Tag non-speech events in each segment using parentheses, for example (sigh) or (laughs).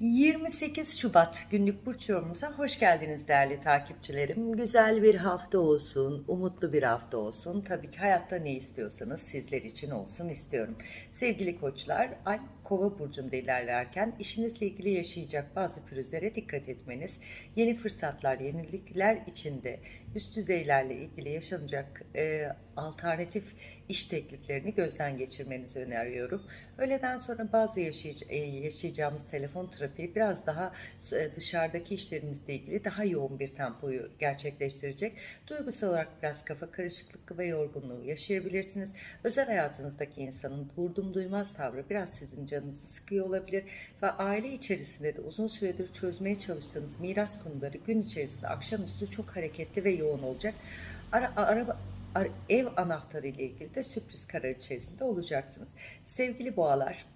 28 Şubat günlük burç yorumumuza hoş geldiniz değerli takipçilerim. Güzel bir hafta olsun, umutlu bir hafta olsun. Tabii ki hayatta ne istiyorsanız sizler için olsun istiyorum. Sevgili koçlar, ay kova burcunda ilerlerken işinizle ilgili yaşayacak bazı pürüzlere dikkat etmeniz, yeni fırsatlar, yenilikler içinde üst düzeylerle ilgili yaşanacak e, alternatif iş tekliflerini gözden geçirmenizi öneriyorum. Öğleden sonra bazı e, yaşayacağımız telefon trafiği biraz daha e, dışarıdaki işlerimizle ilgili daha yoğun bir tempoyu gerçekleştirecek. Duygusal olarak biraz kafa karışıklığı ve yorgunluğu yaşayabilirsiniz. Özel hayatınızdaki insanın vurdum duymaz tavrı biraz sizin canınızı sıkıyor olabilir ve aile içerisinde de uzun süredir çözmeye çalıştığınız miras konuları gün içerisinde akşamüstü çok hareketli ve yoğun olacak. Ara, araba ar- ev anahtarı ile ilgili de sürpriz karar içerisinde olacaksınız. Sevgili boğalar,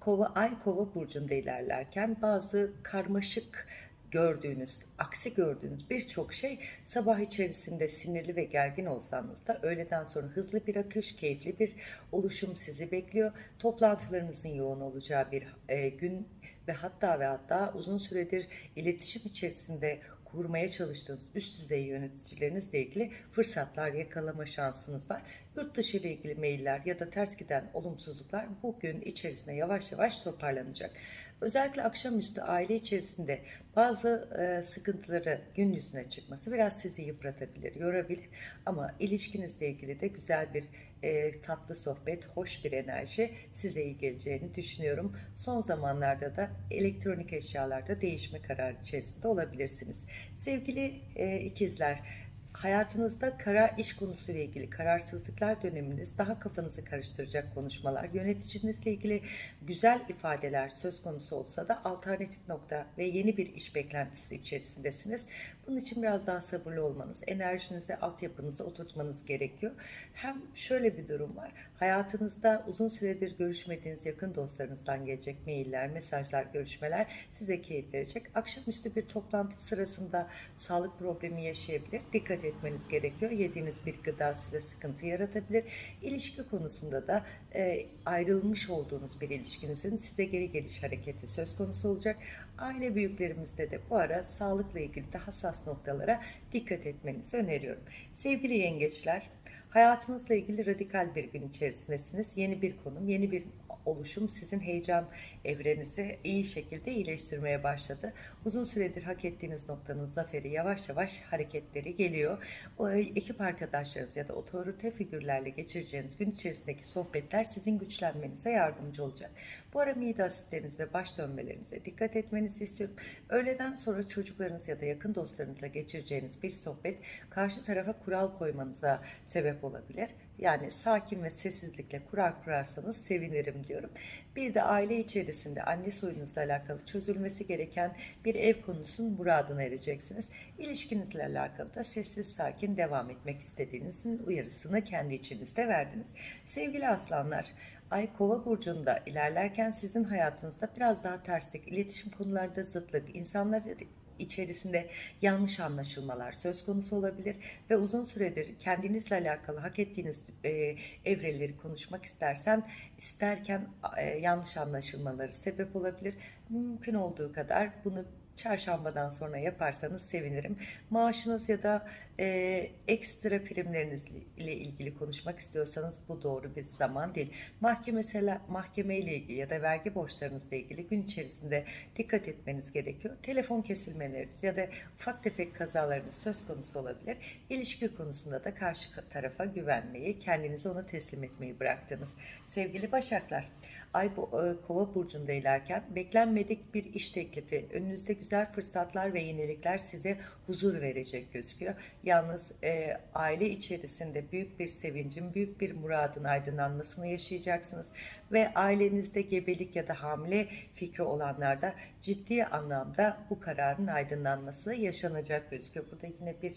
Kova Ay Kova burcunda ilerlerken bazı karmaşık gördüğünüz, aksi gördüğünüz birçok şey sabah içerisinde sinirli ve gergin olsanız da öğleden sonra hızlı bir akış, keyifli bir oluşum sizi bekliyor. Toplantılarınızın yoğun olacağı bir e, gün ve hatta ve hatta uzun süredir iletişim içerisinde kurmaya çalıştığınız üst düzey yöneticilerinizle ilgili fırsatlar yakalama şansınız var. Yurt dışı ile ilgili mailler ya da ters giden olumsuzluklar bugün içerisinde yavaş yavaş toparlanacak. Özellikle akşamüstü aile içerisinde bazı e, sıkıntıları gün yüzüne çıkması biraz sizi yıpratabilir, yorabilir. Ama ilişkinizle ilgili de güzel bir e, tatlı sohbet, hoş bir enerji size iyi geleceğini düşünüyorum. Son zamanlarda da elektronik eşyalarda değişme kararı içerisinde olabilirsiniz. Sevgili e, ikizler, hayatınızda karar iş konusuyla ilgili kararsızlıklar döneminiz daha kafanızı karıştıracak konuşmalar, yöneticinizle ilgili güzel ifadeler söz konusu olsa da alternatif nokta ve yeni bir iş beklentisi içerisindesiniz. Bunun için biraz daha sabırlı olmanız, enerjinizi, altyapınızı oturtmanız gerekiyor. Hem şöyle bir durum var. Hayatınızda uzun süredir görüşmediğiniz yakın dostlarınızdan gelecek mailler, mesajlar, görüşmeler size keyif verecek. Akşamüstü bir toplantı sırasında sağlık problemi yaşayabilir. Dikkat etmeniz gerekiyor. Yediğiniz bir gıda size sıkıntı yaratabilir. İlişki konusunda da e, ayrılmış olduğunuz bir ilişkinizin size geri geliş hareketi söz konusu olacak. Aile büyüklerimizde de bu ara sağlıkla ilgili de hassas noktalara dikkat etmenizi öneriyorum. Sevgili yengeçler, hayatınızla ilgili radikal bir gün içerisindesiniz. Yeni bir konum, yeni bir oluşum sizin heyecan evrenizi iyi şekilde iyileştirmeye başladı. Uzun süredir hak ettiğiniz noktanın zaferi yavaş yavaş hareketleri geliyor. O ekip arkadaşlarınız ya da otorite figürlerle geçireceğiniz gün içerisindeki sohbetler sizin güçlenmenize yardımcı olacak. Bu ara mide asitleriniz ve baş dönmelerinize dikkat etmenizi istiyorum. Öğleden sonra çocuklarınız ya da yakın dostlarınızla geçireceğiniz bir sohbet karşı tarafa kural koymanıza sebep olabilir. Yani sakin ve sessizlikle kurar kurarsanız sevinirim diyorum. Bir de aile içerisinde anne soyunuzla alakalı çözülmesi gereken bir ev konusunun muradına ereceksiniz. İlişkinizle alakalı da sessiz sakin devam etmek istediğinizin uyarısını kendi içinizde verdiniz. Sevgili aslanlar, Ay Kova burcunda ilerlerken sizin hayatınızda biraz daha terslik, iletişim konularda zıtlık, insanlar içerisinde yanlış anlaşılmalar söz konusu olabilir ve uzun süredir kendinizle alakalı hak ettiğiniz e, evreleri konuşmak istersen isterken e, yanlış anlaşılmaları sebep olabilir. Mümkün olduğu kadar bunu çarşambadan sonra yaparsanız sevinirim. Maaşınız ya da e, ekstra primlerinizle ilgili konuşmak istiyorsanız bu doğru bir zaman değil. Mahkemesel mahkeme ile ilgili ya da vergi borçlarınızla ilgili gün içerisinde dikkat etmeniz gerekiyor. Telefon kesilmeleriniz ya da ufak tefek kazalarınız söz konusu olabilir. İlişki konusunda da karşı tarafa güvenmeyi, kendinizi ona teslim etmeyi bıraktınız. Sevgili Başaklar, Ay bu, e, Kova burcunda ilerken beklenmedik bir iş teklifi, önünüzde güzel fırsatlar ve yenilikler size huzur verecek gözüküyor. Yalnız e, aile içerisinde büyük bir sevincin, büyük bir muradın aydınlanmasını yaşayacaksınız ve ailenizde gebelik ya da hamile fikri olanlarda ciddi anlamda bu kararın aydınlanması yaşanacak gözüküyor. Burada yine bir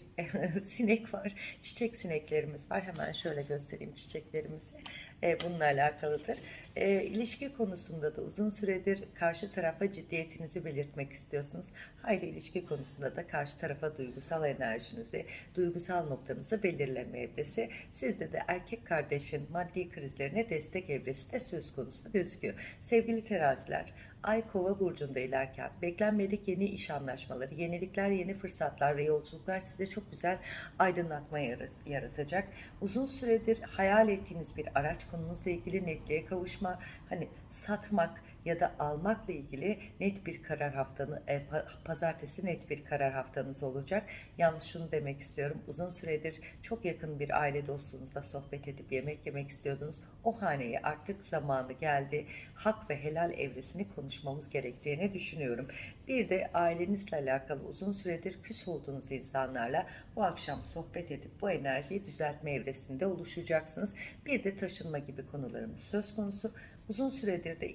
(laughs) sinek var, çiçek sineklerimiz var. Hemen şöyle göstereyim çiçeklerimizi e, bununla alakalıdır. E, ilişki konusunda da uzun süredir karşı tarafa ciddiyetinizi belirtmek istiyorsunuz. Hayli ilişki konusunda da karşı tarafa duygusal enerjinizi, duygusal noktanızı belirleme evresi. Sizde de erkek kardeşin maddi krizlerine destek evresi de söz konusu gözüküyor. Sevgili teraziler, Ay Kova burcunda ilerken beklenmedik yeni iş anlaşmaları, yenilikler, yeni fırsatlar ve yolculuklar size çok güzel aydınlatma yara- yaratacak. Uzun süredir hayal ettiğiniz bir araç konunuzla ilgili netliğe kavuşma, hani satmak ya da almakla ilgili net bir karar haftanı, e, pa- pazartesi net bir karar haftanız olacak. Yalnız şunu demek istiyorum. Uzun süredir çok yakın bir aile dostunuzla sohbet edip yemek yemek istiyordunuz. O haneye artık zamanı geldi. Hak ve helal evresini konuşmamız gerektiğini düşünüyorum. Bir de ailenizle alakalı uzun süredir küs olduğunuz insanlarla bu akşam sohbet edip bu enerjiyi düzeltme evresinde oluşacaksınız. Bir de taşınma gibi konularımız söz konusu. Uzun süredir de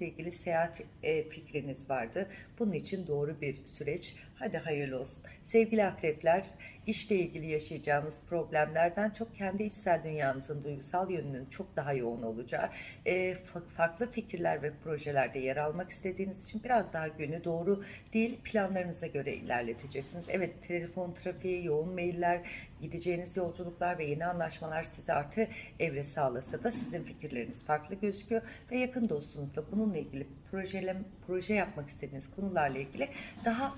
ilişkinizle ilgili seyahat e, fikriniz vardı. Bunun için doğru bir süreç. Hadi hayırlı olsun. Sevgili akrepler, işle ilgili yaşayacağınız problemlerden çok kendi içsel dünyanızın duygusal yönünün çok daha yoğun olacağı, e, fa- farklı fikirler ve projelerde yer almak istediğiniz için biraz daha günü doğru değil planlarınıza göre ilerleteceksiniz. Evet telefon trafiği, yoğun mailler, gideceğiniz yolculuklar ve yeni anlaşmalar size artı evre sağlasa da sizin fikirleriniz farklı gözüküyor ve yakın dostunuzla bununla ilgili projeyle, proje yapmak istediğiniz konularla ilgili daha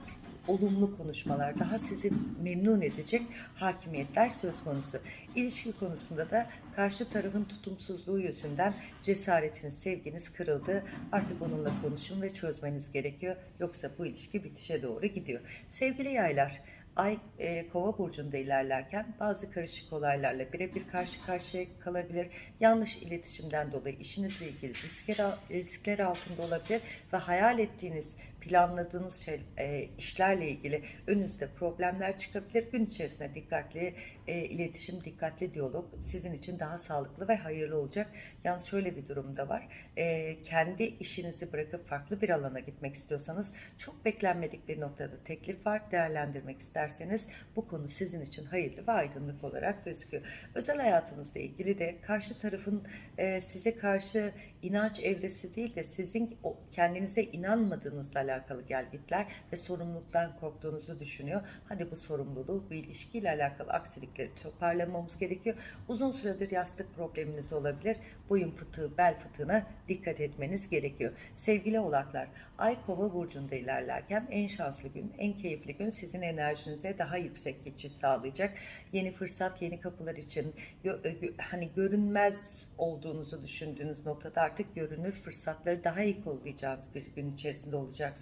olumlu konuşmalar, daha sizi memnun edecek hakimiyetler söz konusu. İlişki konusunda da karşı tarafın tutumsuzluğu yüzünden cesaretiniz, sevginiz kırıldı. Artık onunla konuşun ve çözmeniz gerekiyor. Yoksa bu ilişki bitişe doğru gidiyor. Sevgili yaylar, Ay e, kova burcunda ilerlerken bazı karışık olaylarla birebir karşı karşıya kalabilir. Yanlış iletişimden dolayı işinizle ilgili riskler, riskler altında olabilir ve hayal ettiğiniz, planladığınız şey, e, işlerle ilgili önünüzde problemler çıkabilir. Gün içerisinde dikkatli e, iletişim, dikkatli diyalog sizin için daha sağlıklı ve hayırlı olacak. Yalnız şöyle bir durum da var. E, kendi işinizi bırakıp farklı bir alana gitmek istiyorsanız çok beklenmedik bir noktada teklif var. Değerlendirmek isterseniz bu konu sizin için hayırlı ve aydınlık olarak gözüküyor. Özel hayatınızla ilgili de karşı tarafın e, size karşı inanç evresi değil de sizin o, kendinize inanmadığınızla alakalı gelgitler ve sorumluluktan korktuğunuzu düşünüyor. Hadi bu sorumluluğu, bu ilişkiyle alakalı aksilikleri toparlamamız gerekiyor. Uzun süredir yastık probleminiz olabilir. Boyun fıtığı, bel fıtığına dikkat etmeniz gerekiyor. Sevgili oğlaklar, Ay Kova burcunda ilerlerken en şanslı gün, en keyifli gün sizin enerjinize daha yüksek geçiş sağlayacak. Yeni fırsat, yeni kapılar için gö- hani görünmez olduğunuzu düşündüğünüz noktada artık görünür fırsatları daha iyi kollayacağınız bir gün içerisinde olacaksınız.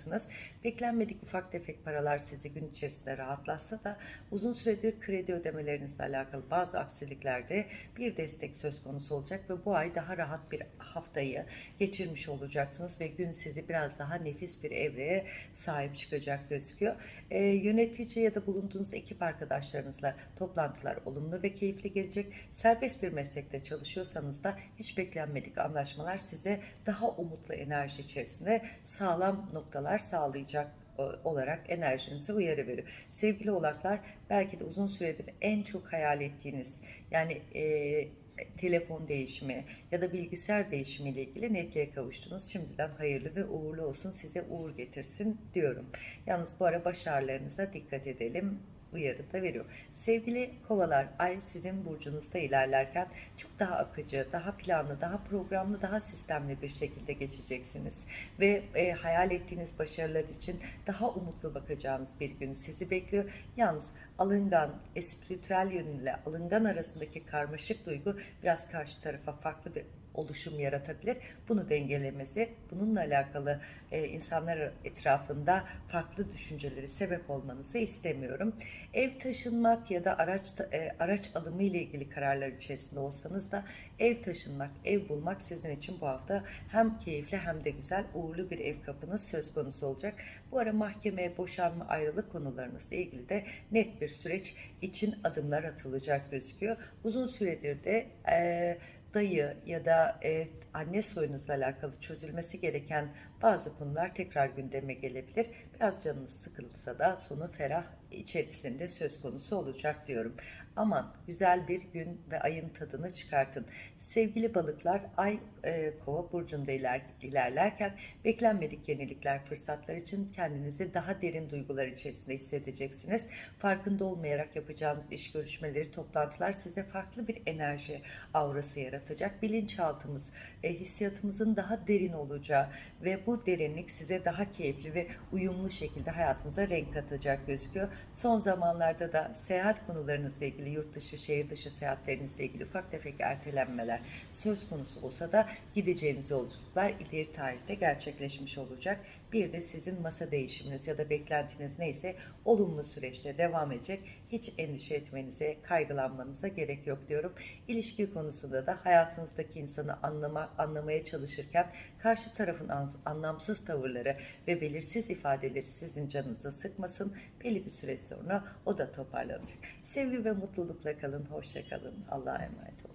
Beklenmedik ufak tefek paralar sizi gün içerisinde rahatlatsa da uzun süredir kredi ödemelerinizle alakalı bazı aksiliklerde bir destek söz konusu olacak ve bu ay daha rahat bir haftayı geçirmiş olacaksınız ve gün sizi biraz daha nefis bir evreye sahip çıkacak gözüküyor. Ee, yönetici ya da bulunduğunuz ekip arkadaşlarınızla toplantılar olumlu ve keyifli gelecek. Serbest bir meslekte çalışıyorsanız da hiç beklenmedik anlaşmalar size daha umutlu enerji içerisinde sağlam noktalar sağlayacak e, olarak enerjinize uyarı veriyor. Sevgili oğlaklar belki de uzun süredir en çok hayal ettiğiniz yani e, telefon değişimi ya da bilgisayar değişimi ile ilgili netliğe kavuştunuz. Şimdiden hayırlı ve uğurlu olsun size uğur getirsin diyorum. Yalnız bu ara başarılarınıza dikkat edelim uyarı da veriyor. Sevgili kovalar ay sizin burcunuzda ilerlerken çok daha akıcı, daha planlı, daha programlı, daha sistemli bir şekilde geçeceksiniz. Ve e, hayal ettiğiniz başarılar için daha umutlu bakacağınız bir gün sizi bekliyor. Yalnız alıngan, espiritüel yönüyle alıngan arasındaki karmaşık duygu biraz karşı tarafa farklı bir oluşum yaratabilir. Bunu dengelemesi, bununla alakalı e, insanlar etrafında farklı düşünceleri sebep olmanızı istemiyorum. Ev taşınmak ya da araç e, araç alımı ile ilgili kararlar içerisinde olsanız da ev taşınmak, ev bulmak sizin için bu hafta hem keyifli hem de güzel, uğurlu bir ev kapınız söz konusu olacak. Bu ara mahkeme, boşanma, ayrılık konularınızla ilgili de net bir süreç için adımlar atılacak gözüküyor. Uzun süredir de e, dayı ya da e, anne soyunuzla alakalı çözülmesi gereken bazı konular tekrar gündeme gelebilir. Biraz canınız sıkılsa da sonu ferah içerisinde söz konusu olacak diyorum. Aman güzel bir gün ve ayın tadını çıkartın. Sevgili balıklar ay e, kova burcunda iler, ilerlerken beklenmedik yenilikler fırsatlar için kendinizi daha derin duygular içerisinde hissedeceksiniz. Farkında olmayarak yapacağınız iş görüşmeleri, toplantılar size farklı bir enerji aurası yaratacak. Bilinçaltımız, e, hissiyatımızın daha derin olacağı ve bu derinlik size daha keyifli ve uyumlu şekilde hayatınıza renk katacak gözüküyor. Son zamanlarda da seyahat konularınızla ilgili yurt dışı, şehir dışı seyahatlerinizle ilgili ufak tefek ertelenmeler söz konusu olsa da gideceğiniz yolculuklar ileri tarihte gerçekleşmiş olacak. Bir de sizin masa değişiminiz ya da beklentiniz neyse olumlu süreçte devam edecek. Hiç endişe etmenize, kaygılanmanıza gerek yok diyorum. İlişki konusunda da hayatınızdaki insanı anlama, anlamaya çalışırken karşı tarafın an- anlamsız tavırları ve belirsiz ifadeleri sizin canınızı sıkmasın. Belli bir süre sonra o da toparlanacak. Sevgi ve mutlulukla kalın, hoşça kalın. Allah'a emanet olun.